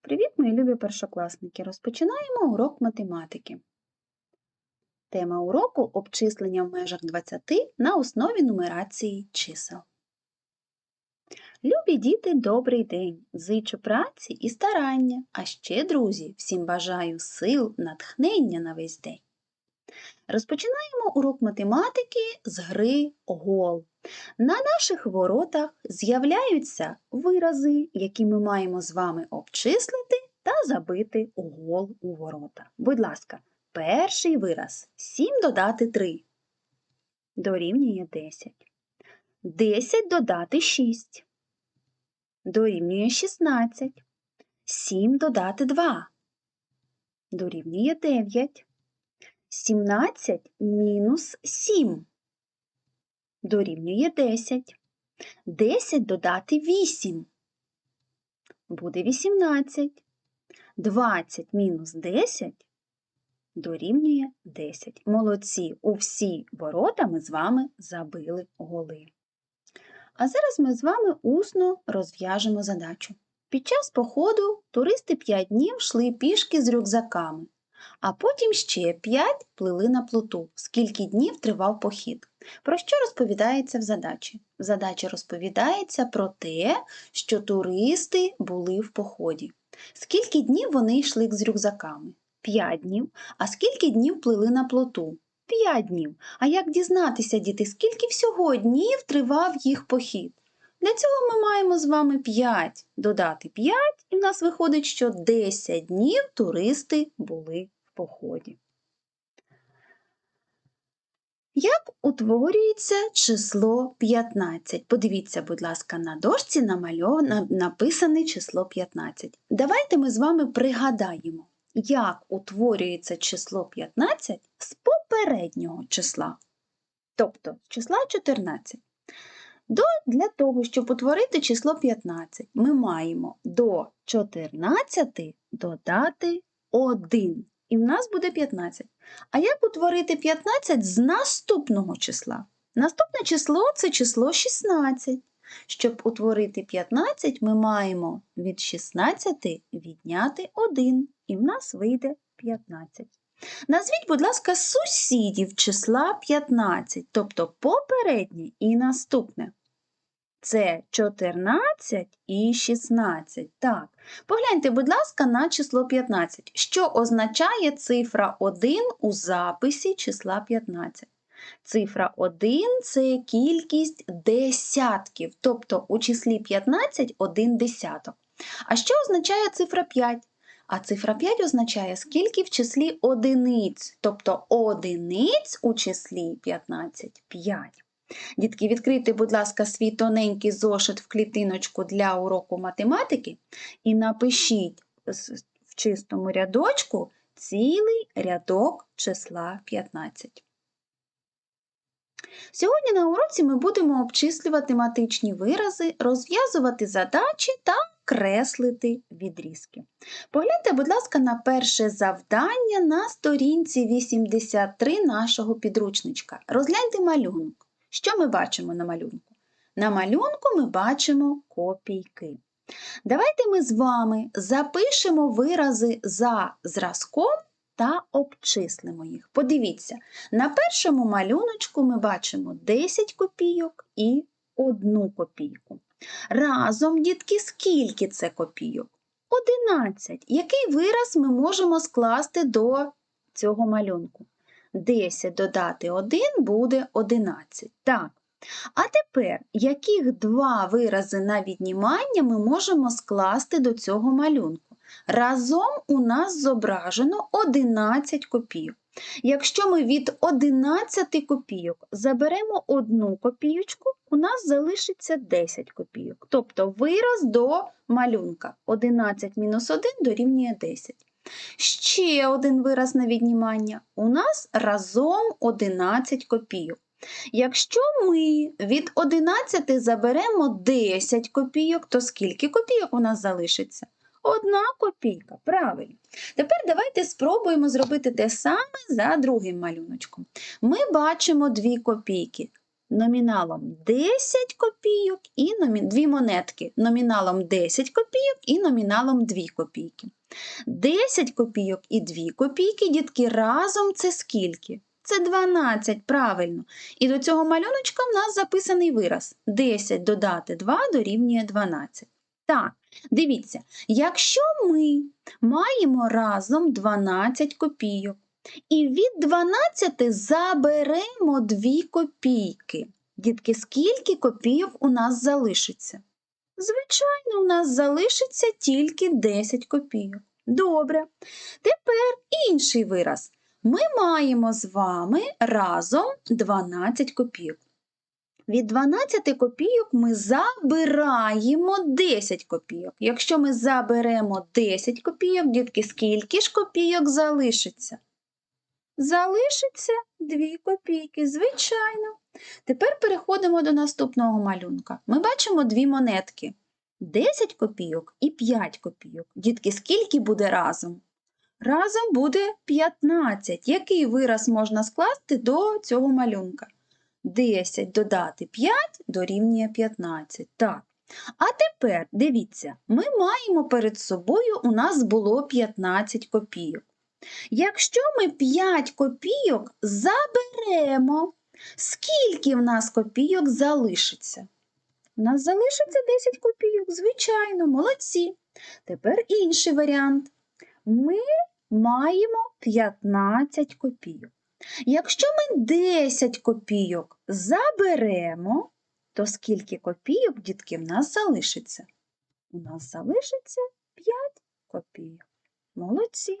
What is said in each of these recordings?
Привіт, мої любі першокласники! Розпочинаємо урок математики. Тема уроку обчислення в межах 20 на основі нумерації чисел. Любі діти, добрий день! Зичу праці і старання, а ще, друзі, всім бажаю сил, натхнення на весь день. Розпочинаємо урок математики з гри гол. На наших воротах з'являються вирази, які ми маємо з вами обчислити та забити у гол у ворота. Будь ласка, перший вираз 7 додати 3 дорівнює 10. 10 додати 6 дорівнює 16. 7 додати 2 дорівнює 9. 17 мінус 7 дорівнює 10. 10 додати 8 буде 18. 20 мінус 10 дорівнює 10. Молодці, у всі ворота ми з вами забили голи. А зараз ми з вами усно розв'яжемо задачу. Під час походу туристи 5 днів йшли пішки з рюкзаками, а потім ще 5 плили на плоту. Скільки днів тривав похід? Про що розповідається в задачі? В задачі розповідається про те, що туристи були в поході. Скільки днів вони йшли з рюкзаками? 5 днів. А скільки днів плили на плоту? 5 днів. А як дізнатися, діти, скільки всього днів тривав їх похід? Для цього ми маємо з вами 5 додати 5, і в нас виходить, що 10 днів туристи були в поході. Як утворюється число 15? Подивіться, будь ласка, на дошці написане число 15. Давайте ми з вами пригадаємо, як утворюється число 15 з попереднього числа, тобто з числа 14. До, Для того, щоб утворити число 15, ми маємо до 14 додати 1. І в нас буде 15. А як утворити 15 з наступного числа? Наступне число це число 16. Щоб утворити 15, ми маємо від 16 відняти 1, і в нас вийде 15. Назвіть, будь ласка, сусідів числа 15, тобто попереднє і наступне. Це 14 і 16. Так, погляньте, будь ласка, на число 15. Що означає цифра 1 у записі числа 15? Цифра 1 це кількість десятків, тобто у числі 15 один десяток. А що означає цифра 5? А цифра 5 означає, скільки в числі одиниць, тобто одиниць у числі 15 5. Дітки, відкрийте, будь ласка, свій тоненький зошит в клітиночку для уроку математики і напишіть в чистому рядочку цілий рядок числа 15. Сьогодні на уроці ми будемо обчислювати матичні вирази, розв'язувати задачі та креслити відрізки. Погляньте, будь ласка, на перше завдання на сторінці 83 нашого підручничка. Розгляньте малюнок. Що ми бачимо на малюнку? На малюнку ми бачимо копійки. Давайте ми з вами запишемо вирази за зразком та обчислимо їх. Подивіться, на першому малюночку ми бачимо 10 копійок і 1 копійку. Разом, дітки, скільки це копійок? 11. Який вираз ми можемо скласти до цього малюнку? 10 додати 1 буде 11. Так. А тепер, яких два вирази на віднімання ми можемо скласти до цього малюнку? Разом у нас зображено 11 копійок. Якщо ми від 11 копійок заберемо одну копійку, у нас залишиться 10 копійок. Тобто вираз до малюнка 11 мінус 1 дорівнює 10. Ще один вираз на віднімання. У нас разом 11 копійок. Якщо ми від 11 заберемо 10 копійок, то скільки копійок у нас залишиться? Одна копійка. Правильно. Тепер давайте спробуємо зробити те саме за другим малюночком. Ми бачимо дві копійки. Номіналом 10 копійок і номі... дві монетки номіналом 10 копійок і номіналом 2 копійки. 10 копійок і 2 копійки, дітки, разом це скільки? Це 12, правильно. І до цього малюночка в нас записаний вираз. 10 додати 2 дорівнює 12. Так, дивіться, якщо ми маємо разом 12 копійок, і від 12 заберемо 2 копійки. Дітки, скільки копійок у нас залишиться? Звичайно, у нас залишиться тільки 10 копійок. Добре. Тепер інший вираз. Ми маємо з вами разом 12 копійок. Від 12 копійок ми забираємо 10 копійок. Якщо ми заберемо 10 копійок, дітки, скільки ж копійок залишиться? Залишиться 2 копійки, звичайно. Тепер переходимо до наступного малюнка. Ми бачимо дві монетки. 10 копійок і 5 копійок. Дітки, скільки буде разом? Разом буде 15. Який вираз можна скласти до цього малюнка? 10 додати 5 дорівнює 15. Так. А тепер дивіться, ми маємо перед собою, у нас було 15 копійок. Якщо ми 5 копійок заберемо, скільки в нас копійок залишиться? У нас залишиться 10 копійок, звичайно, молодці. Тепер інший варіант. Ми маємо 15 копійок. Якщо ми 10 копійок заберемо, то скільки копійок, дітки, в нас залишиться? У нас залишиться 5 копійок. Молодці.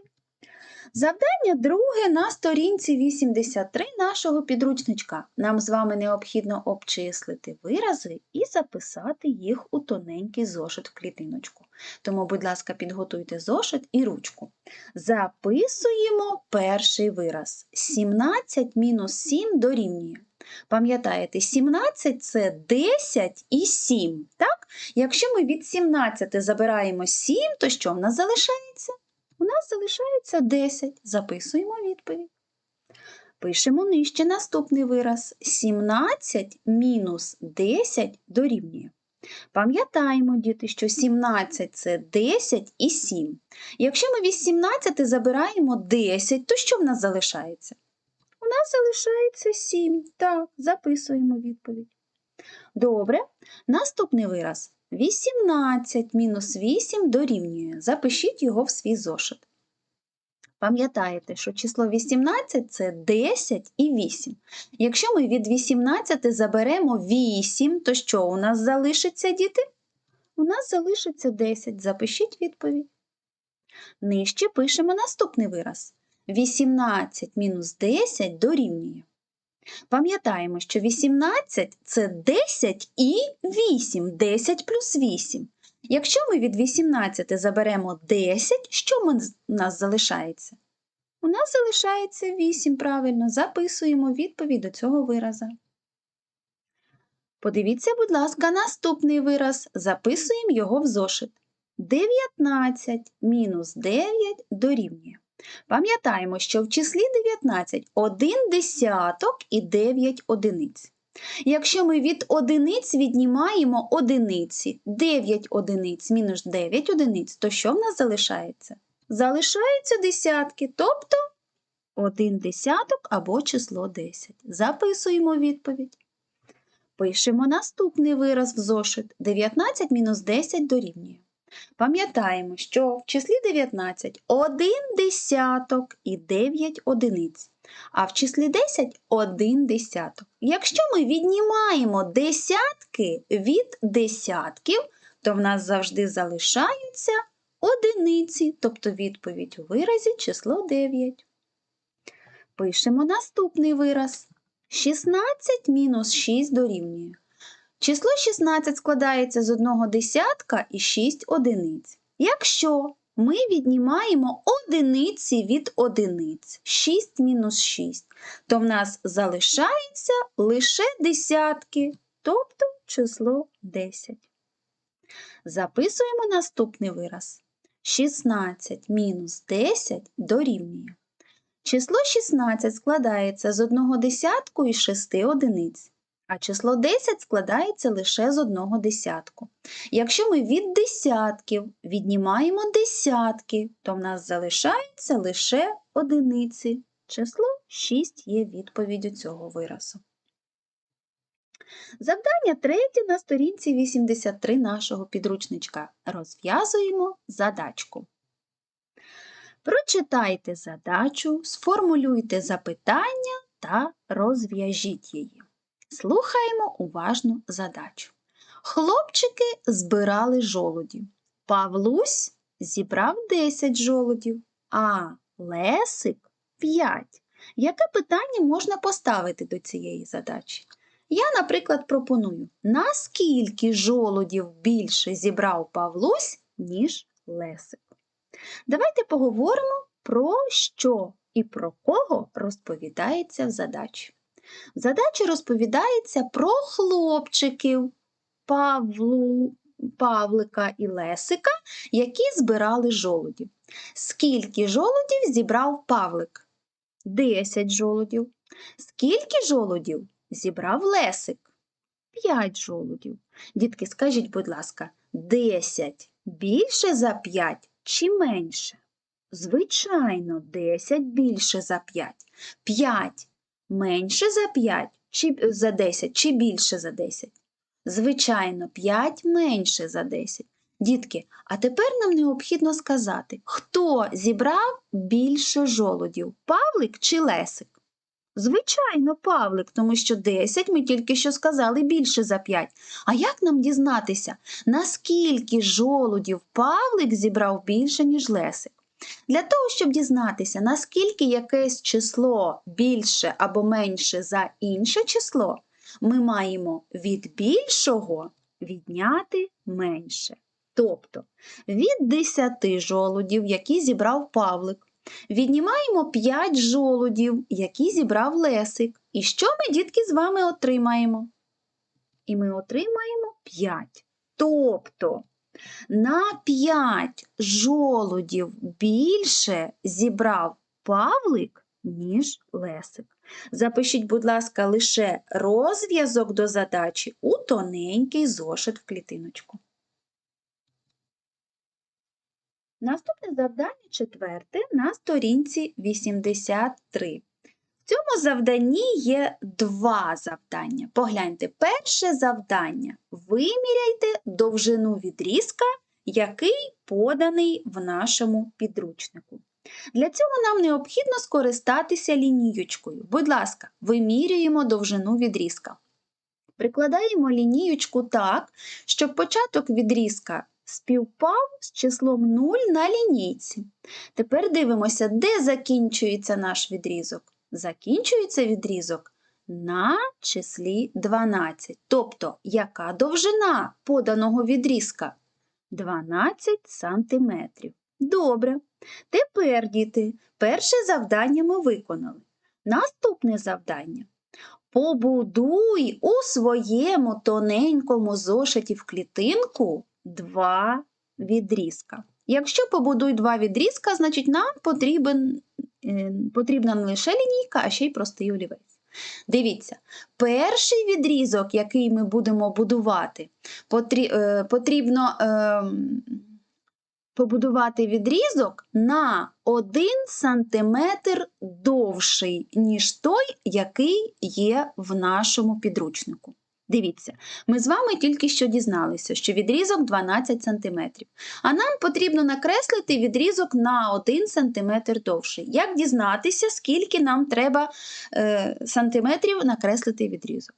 Завдання друге на сторінці 83 нашого підручничка. Нам з вами необхідно обчислити вирази і записати їх у тоненький зошит в клітиночку. Тому, будь ласка, підготуйте зошит і ручку. Записуємо перший вираз. 17 мінус 7 дорівнює. Пам'ятаєте, 17 це 10 і 7. Так? Якщо ми від 17 забираємо 7, то що в нас залишається? У нас залишається 10. Записуємо відповідь. Пишемо нижче наступний вираз. 17 мінус 10 дорівнює. Пам'ятаємо, діти, що 17 це 10 і 7. Якщо ми від 17 забираємо 10, то що в нас залишається? У нас залишається 7. Так, записуємо відповідь. Добре. Наступний вираз. 18 мінус 8 дорівнює. Запишіть його в свій зошит. Пам'ятаєте, що число 18 це 10 і 8. Якщо ми від 18 заберемо 8, то що у нас залишиться, діти? У нас залишиться 10. Запишіть відповідь. Нижче пишемо наступний вираз. 18 мінус 10 дорівнює. Пам'ятаємо, що 18 це 10 і 8, 10 плюс 8. Якщо ми від 18 заберемо 10, що у нас залишається? У нас залишається 8, правильно, записуємо відповідь до цього вираза. Подивіться, будь ласка, наступний вираз. Записуємо його в зошит. 19 мінус 9 дорівнює. Пам'ятаємо, що в числі 19 1 десяток і 9 одиниць. Якщо ми від одиниць віднімаємо одиниці, 9 одиниць мінус 9 одиниць, то що в нас залишається? Залишаються десятки, тобто 1 десяток або число 10. Записуємо відповідь. Пишемо наступний вираз в зошит. 19 мінус 10 дорівнює. Пам'ятаємо, що в числі 19 1 десяток і 9 одиниць, а в числі 10 1 десяток. Якщо ми віднімаємо десятки від десятків, то в нас завжди залишаються одиниці, тобто відповідь у виразі число 9. Пишемо наступний вираз. 16 мінус 6 дорівнює. Число 16 складається з одного десятка і 6 одиниць. Якщо ми віднімаємо одиниці від одиниць 6 мінус 6, то в нас залишається лише десятки, тобто число 10. Записуємо наступний вираз. 16 мінус 10 дорівнює. Число 16 складається з одного десятку і 6 одиниць. А число 10 складається лише з одного десятку. Якщо ми від десятків віднімаємо десятки, то в нас залишається лише одиниці. Число 6 є відповіддю цього виразу. Завдання третє на сторінці 83 нашого підручничка. Розв'язуємо задачку. Прочитайте задачу, сформулюйте запитання та розв'яжіть її. Слухаємо уважно задачу. Хлопчики збирали жолудів. Павлусь зібрав 10 жолудів, а Лесик 5. Яке питання можна поставити до цієї задачі? Я, наприклад, пропоную, наскільки жолудів більше зібрав Павлусь, ніж Лесик? Давайте поговоримо про що і про кого розповідається в задачі. В задачі розповідається про хлопчиків Павлу, Павлика і Лесика, які збирали жолудів. Скільки жолудів зібрав Павлик? 10 жолудів. Скільки жолудів зібрав Лесик? 5 жолудів. Дітки, скажіть, будь ласка, 10 більше за 5 чи менше? Звичайно, 10 більше за 5. 5 менше за 5 чи за 10 чи більше за 10? Звичайно, 5 менше за 10. Дітки, а тепер нам необхідно сказати, хто зібрав більше жолудів, Павлик чи Лесик? Звичайно, Павлик, тому що 10 ми тільки що сказали більше за 5. А як нам дізнатися, наскільки жолудів Павлик зібрав більше, ніж Лесик? Для того, щоб дізнатися, наскільки якесь число більше або менше за інше число, ми маємо від більшого відняти менше. Тобто від 10 жолудів, які зібрав Павлик, віднімаємо 5 жолудів, які зібрав Лесик. І що ми, дітки, з вами отримаємо? І ми отримаємо 5. Тобто на 5 жолудів більше зібрав Павлик, ніж Лесик. Запишіть, будь ласка, лише розв'язок до задачі у тоненький зошит в клітиночку. Наступне завдання четверте на сторінці 83. Цьому завданні є два завдання. Погляньте, перше завдання. Виміряйте довжину відрізка, який поданий в нашому підручнику. Для цього нам необхідно скористатися лінієчкою. Будь ласка, вимірюємо довжину відрізка. Прикладаємо лінієчку так, щоб початок відрізка співпав з числом 0 на лінійці. Тепер дивимося, де закінчується наш відрізок. Закінчується відрізок на числі 12. Тобто, яка довжина поданого відрізка? 12 сантиметрів. Добре. Тепер, діти, перше завдання ми виконали. Наступне завдання. Побудуй у своєму тоненькому зошиті в клітинку два відрізка. Якщо побудуй два відрізка, значить нам потрібен, потрібна не лише лінійка, а ще й простий олівець. Дивіться, перший відрізок, який ми будемо будувати, е, потрібно е, побудувати відрізок на 1 см довший, ніж той, який є в нашому підручнику. Дивіться, ми з вами тільки що дізналися, що відрізок 12 см. А нам потрібно накреслити відрізок на 1 см довший. Як дізнатися, скільки нам треба е, сантиметрів накреслити відрізок?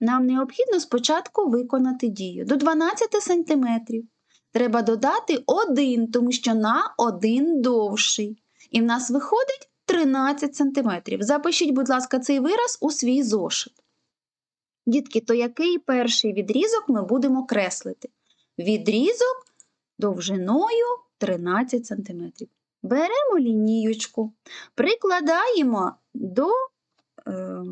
Нам необхідно спочатку виконати дію до 12 см. Треба додати 1, тому що на 1 довший. І в нас виходить 13 см. Запишіть, будь ласка, цей вираз у свій зошит. Дітки, то який перший відрізок ми будемо креслити? Відрізок довжиною 13 см. Беремо лінієчку, прикладаємо до е,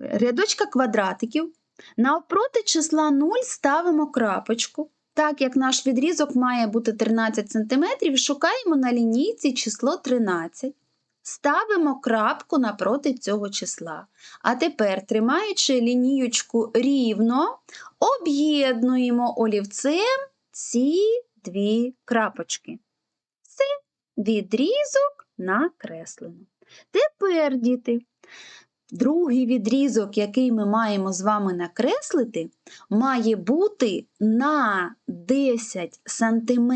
рядочка квадратиків. Навпроти числа 0 ставимо крапочку. Так як наш відрізок має бути 13 см, шукаємо на лінійці число 13. Ставимо крапку напроти цього числа. А тепер, тримаючи лінієчку рівно, об'єднуємо олівцем ці дві крапочки. Це відрізок накреслено. Тепер, діти, другий відрізок, який ми маємо з вами накреслити, має бути на 10 см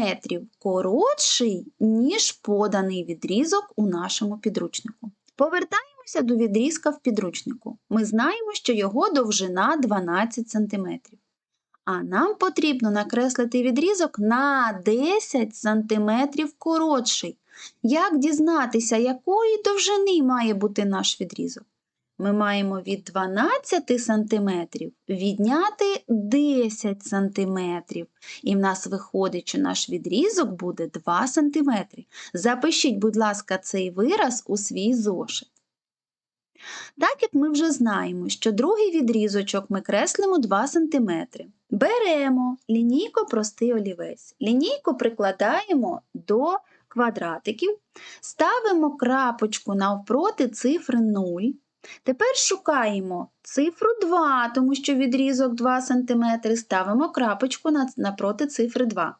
коротший, ніж поданий відрізок у нашому підручнику. Повертаємося до відрізка в підручнику. Ми знаємо, що його довжина 12 см. А нам потрібно накреслити відрізок на 10 см коротший. Як дізнатися, якої довжини має бути наш відрізок? Ми маємо від 12 см відняти 10 см. І в нас виходить, що наш відрізок буде 2 см. Запишіть, будь ласка, цей вираз у свій зошит. Так як ми вже знаємо, що другий відрізочок ми креслимо 2 см. Беремо лінійко простий олівець. Лінійку прикладаємо до квадратиків, ставимо крапочку навпроти цифри 0. Тепер шукаємо цифру 2, тому що відрізок 2 см, ставимо крапочку напроти цифри 2.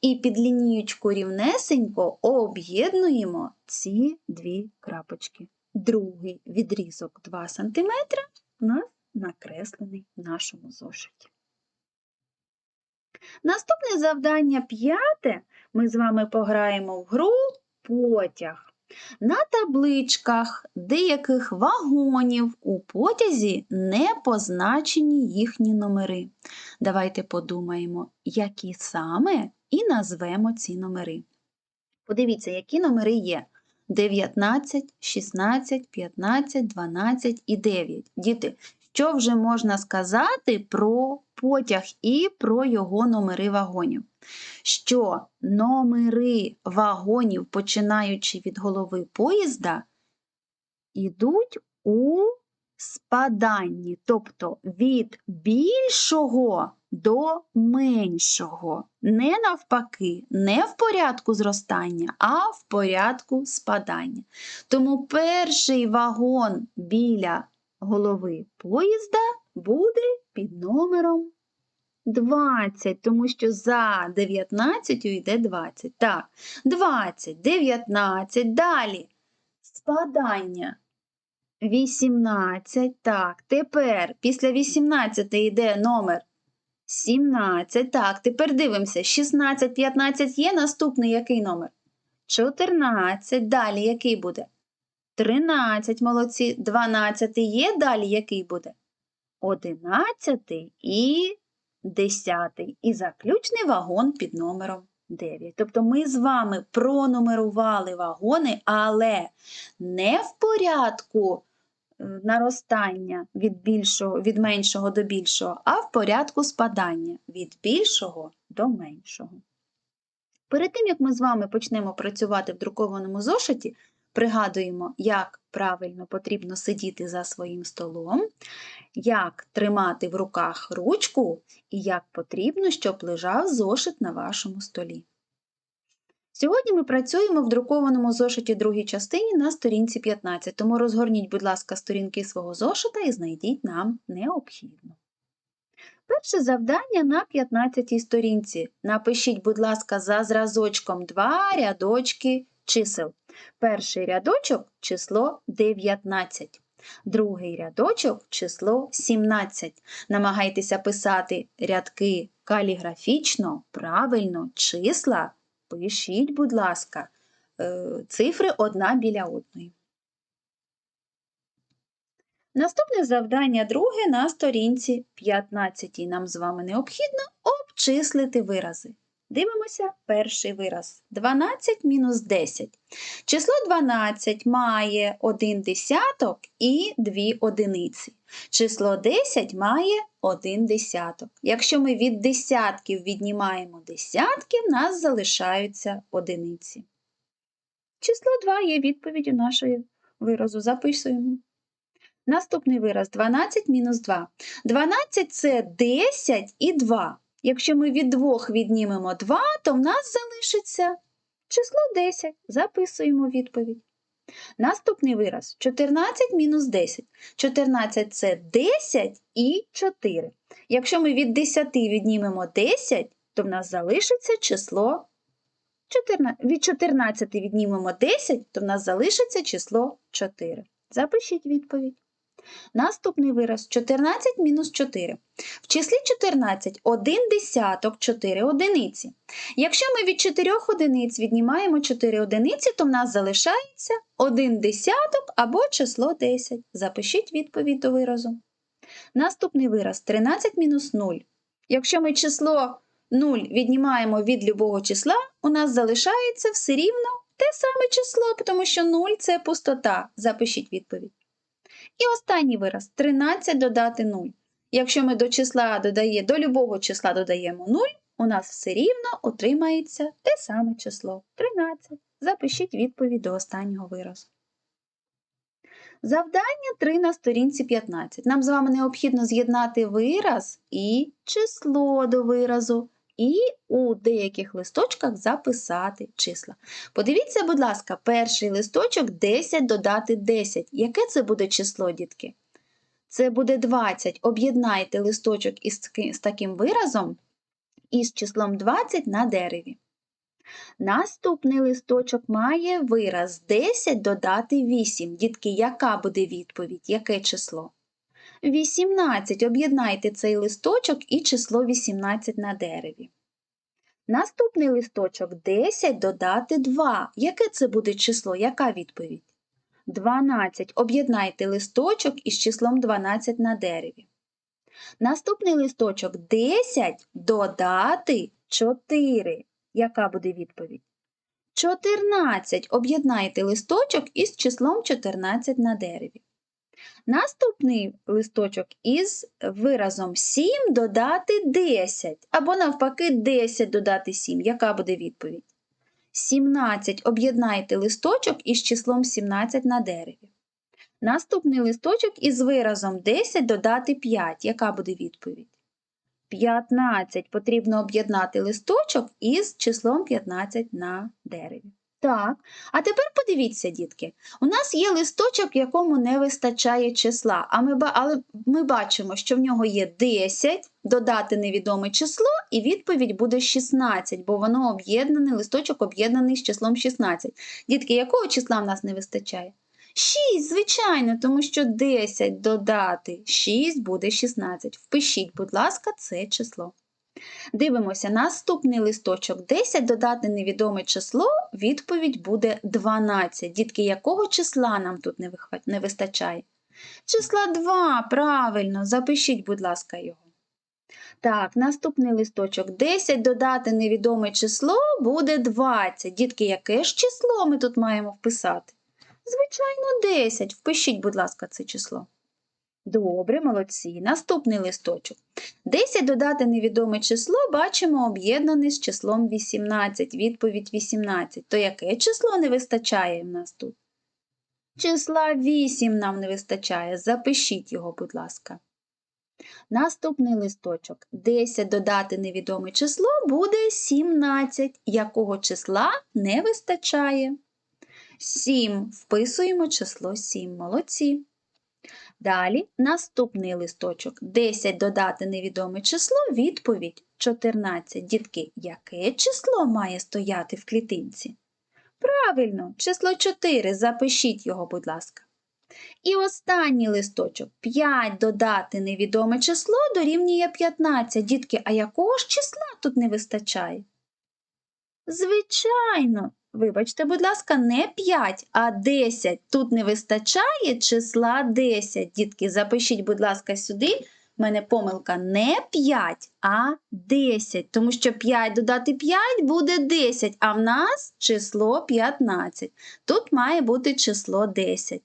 І під лінієчку рівнесенько об'єднуємо ці дві крапочки. Другий відрізок 2 см у нас накреслений в нашому зошиті. Наступне завдання п'яте ми з вами пограємо в гру потяг. На табличках деяких вагонів у потязі не позначені їхні номери. Давайте подумаємо, які саме, і назвемо ці номери. Подивіться, які номери є. 19, 16, 15, 12 і 9. Діти, що вже можна сказати про потяг і про його номери вагонів? Що номери вагонів, починаючи від голови поїзда, йдуть у спаданні, тобто від більшого до меншого. Не навпаки, не в порядку зростання, а в порядку спадання. Тому перший вагон біля голови поїзда буде під номером 20, тому що за 19 йде 20. Так, 20, 19, далі спадання. 18. Так, тепер після 18 йде номер 17. Так, тепер дивимося. 16, 15 є. Наступний який номер? 14. Далі який буде? 13, молодці, 12 є. Далі який буде? 11 і 10. І заключний вагон під номером 9. Тобто ми з вами пронумерували вагони, але не в порядку е, наростання від, більшого, від меншого до більшого, а в порядку спадання від більшого до меншого. Перед тим, як ми з вами почнемо працювати в друкованому зошиті, пригадуємо, як правильно потрібно сидіти за своїм столом, як тримати в руках ручку і як потрібно, щоб лежав зошит на вашому столі. Сьогодні ми працюємо в друкованому зошиті другій частині на сторінці 15, тому розгорніть, будь ласка, сторінки свого зошита і знайдіть нам необхідно. Перше завдання на 15 сторінці. Напишіть, будь ласка, за зразочком два рядочки чисел. Перший рядочок число 19. Другий рядочок число 17. Намагайтеся писати рядки каліграфічно, правильно, числа. Пишіть, будь ласка, е, цифри одна біля одної. Наступне завдання друге на сторінці 15. Нам з вами необхідно обчислити вирази. Дивимося перший вираз. 12 мінус 10. Число 12 має 1 десяток і 2 одиниці. Число 10 має 1 десяток. Якщо ми від десятків віднімаємо десятки, в нас залишаються одиниці. Число 2 є відповіддю нашої виразу. Записуємо. Наступний вираз 12 мінус 2. 12 це 10 і 2. Якщо ми від двох віднімемо 2, то в нас залишиться число 10. Записуємо відповідь. Наступний вираз 14 мінус 10. 14 це 10 і 4. Якщо ми від 10 віднімемо 10, то в нас залишиться число 14. Від 14 віднімемо 10, то в нас залишиться число 4. Запишіть відповідь. Наступний вираз 14 мінус 4. В числі 14 один десяток 4 одиниці. Якщо ми від 4 одиниць віднімаємо 4 одиниці, то в нас залишається 1 десяток або число 10. Запишіть відповідь до виразу. Наступний вираз 13 мінус 0. Якщо ми число 0 віднімаємо від любого числа, у нас залишається все рівно те саме число, тому що 0 це пустота. Запишіть відповідь. І останній вираз 13 додати 0. Якщо ми до числа додає, до любого числа додаємо 0, у нас все рівно отримається те саме число 13. Запишіть відповідь до останнього виразу. Завдання 3 на сторінці 15. Нам з вами необхідно з'єднати вираз і число до виразу, і у деяких листочках записати числа. Подивіться, будь ласка, перший листочок 10 додати 10. Яке це буде число, дітки? Це буде 20. Об'єднайте листочок із з таким виразом із числом 20 на дереві. Наступний листочок має вираз 10 додати 8. Дітки, яка буде відповідь? Яке число? 18. Об'єднайте цей листочок і число 18 на дереві. Наступний листочок 10 додати 2. Яке це буде число? Яка відповідь? 12. Об'єднайте листочок із числом 12 на дереві. Наступний листочок 10 додати 4. Яка буде відповідь? 14. Об'єднайте листочок із числом 14 на дереві. Наступний листочок із виразом 7 додати 10. Або навпаки 10 додати 7. Яка буде відповідь? 17. Об'єднайте листочок із числом 17 на дереві. Наступний листочок із виразом 10 додати 5. Яка буде відповідь? 15. Потрібно об'єднати листочок із числом 15 на дереві. Так, а тепер подивіться, дітки. У нас є листочок, якому не вистачає числа, а ми, але ми бачимо, що в нього є 10, додати невідоме число, і відповідь буде 16, бо воно об'єднане, листочок об'єднаний з числом 16. Дітки, якого числа в нас не вистачає? 6, звичайно, тому що 10 додати 6 буде 16. Впишіть, будь ласка, це число. Дивимося, наступний листочок 10 додати невідоме число, відповідь буде 12. Дітки, якого числа нам тут не вистачає? Числа 2, правильно, запишіть, будь ласка, його. Так, наступний листочок 10 додати невідоме число буде 20. Дітки, яке ж число ми тут маємо вписати? Звичайно, 10. Впишіть, будь ласка, це число. Добре, молодці. Наступний листочок. 10 додати невідоме число бачимо об'єднане з числом 18. Відповідь 18. То яке число не вистачає в нас тут? Числа 8 нам не вистачає. Запишіть його, будь ласка. Наступний листочок. 10 додати невідоме число буде 17. Якого числа не вистачає? 7. Вписуємо число 7. Молодці. Далі наступний листочок. 10 додати невідоме число, відповідь 14. Дітки, яке число має стояти в клітинці? Правильно, число 4. Запишіть його, будь ласка. І останній листочок. 5 додати невідоме число дорівнює 15. Дітки, а якого ж числа тут не вистачає? Звичайно, вибачте, будь ласка, не 5, а 10. Тут не вистачає числа 10. Дітки, запишіть, будь ласка, сюди. У мене помилка не 5, а 10. Тому що 5 додати 5 буде 10, а в нас число 15. Тут має бути число 10.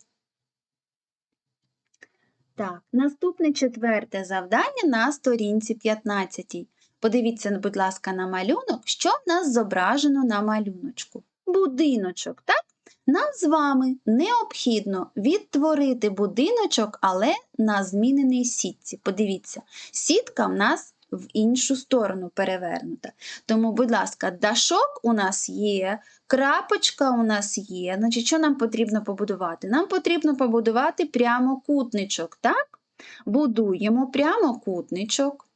Так, наступне четверте завдання на сторінці 15. Подивіться, будь ласка, на малюнок, що в нас зображено на малюночку. Будиночок, так? Нам з вами необхідно відтворити будиночок, але на зміненій сітці. Подивіться, сітка в нас в іншу сторону перевернута. Тому, будь ласка, дашок у нас є, крапочка у нас є. Значить, що нам потрібно побудувати? Нам потрібно побудувати прямокутничок, так? Будуємо прямокутничок.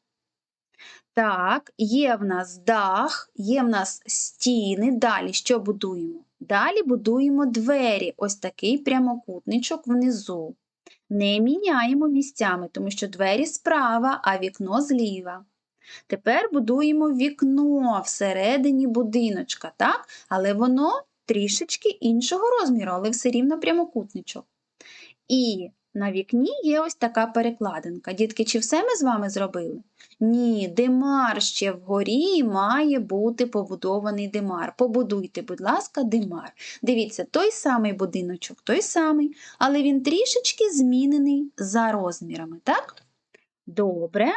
Так, є в нас дах, є в нас стіни. Далі що будуємо? Далі будуємо двері. Ось такий прямокутничок внизу. Не міняємо місцями, тому що двері справа, а вікно зліва. Тепер будуємо вікно всередині будиночка, так? але воно трішечки іншого розміру, але все рівно прямокутничок. І на вікні є ось така перекладинка. Дітки, чи все ми з вами зробили? Ні, димар ще вгорі має бути побудований димар. Побудуйте, будь ласка, димар. Дивіться, той самий будиночок, той самий, але він трішечки змінений за розмірами, так? Добре.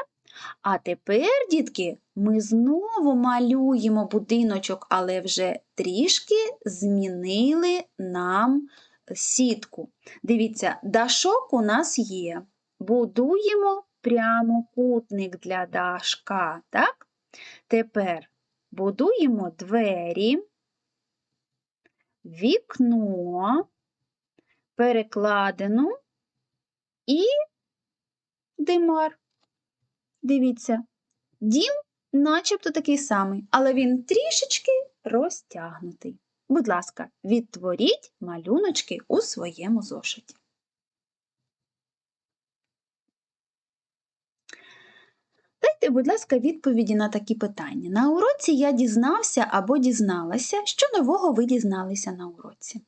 А тепер, дітки, ми знову малюємо будиночок, але вже трішки змінили нам сітку. Дивіться, дашок у нас є. Будуємо прямокутник для дашка, так? Тепер будуємо двері, вікно, перекладину і димар. Дивіться, дім начебто такий самий, але він трішечки розтягнутий. Будь ласка, відтворіть малюночки у своєму зошиті. Дайте, будь ласка, відповіді на такі питання. На уроці я дізнався або дізналася, що нового ви дізналися на уроці.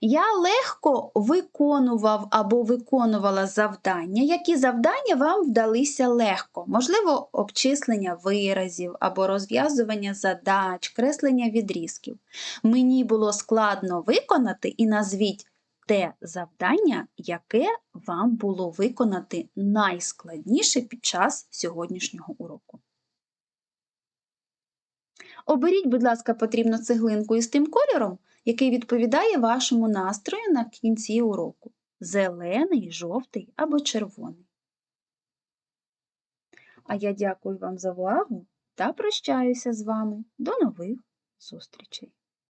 Я легко виконував або виконувала завдання. Які завдання вам вдалися легко? Можливо, обчислення виразів або розв'язування задач, креслення відрізків. Мені було складно виконати і назвіть те завдання, яке вам було виконати найскладніше під час сьогоднішнього уроку. Оберіть, будь ласка, потрібну цеглинку із тим кольором, який відповідає вашому настрою на кінці уроку зелений, жовтий або червоний. А я дякую вам за увагу та прощаюся з вами. До нових зустрічей!